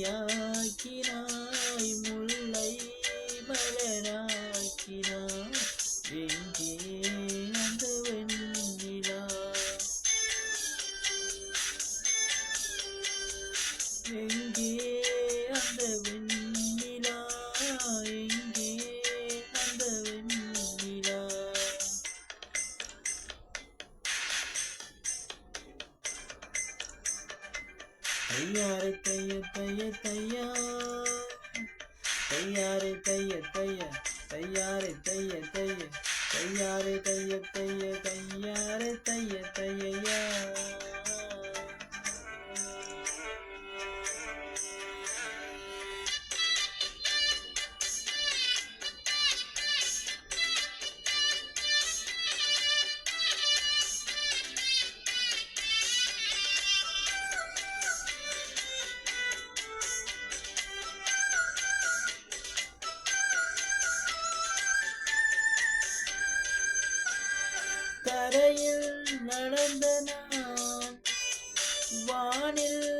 கனியாக்கினாய் முல்லை மலரா. தையாறு தைய தைய தையா. தையாறு தைய தைய தையாறு தைய தைய. தையாறு தைய தைய தையாறு தைய தையா தரையில் நடந்த நான் வானில்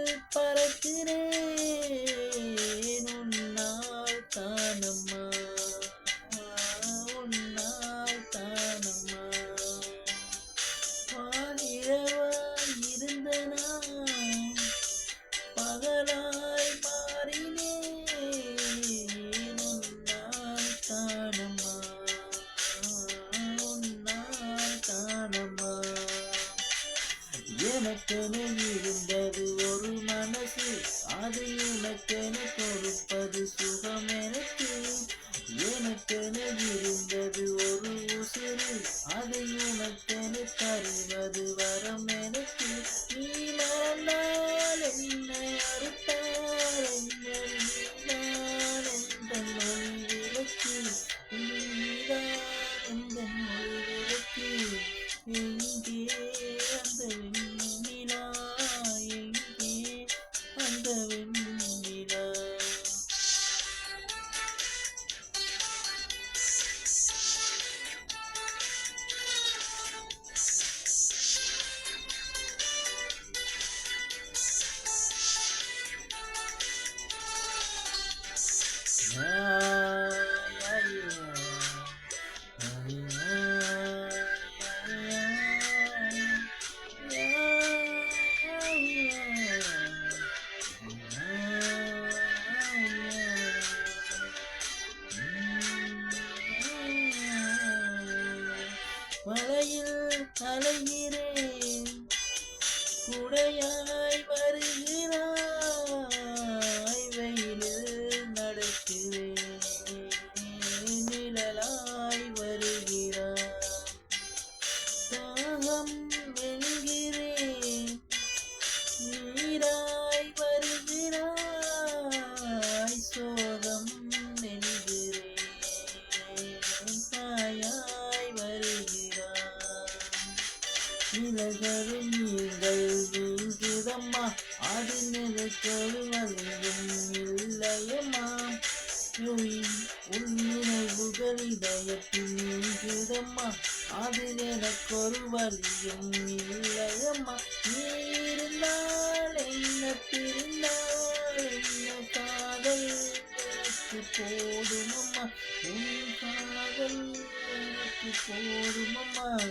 எனக்கென இருந்தது ஒரு மனசு அது எனக்கென கொடுப்பது சுகம் எனக்கு. எனக்கென இருந்தது ஒரு உசுறு அது உனக்கென தருவது குடையாய் வருகிறாய். நிலகரும் நீங்கள் நீங்குதம்மா அது நிலக்கொரு வழியும் இல்லையம்மா. உன் நினைவுகள் இதயத்தில் நீங்குதம்மா. அது எனக்கொரு இல்லையம்மா. நீ இருந்தால் என்ன பிரிந்தால் என்ன காதல் எனக்கு போதுமம்மா. உன் காதல் எனக்கு போதுமம்மா.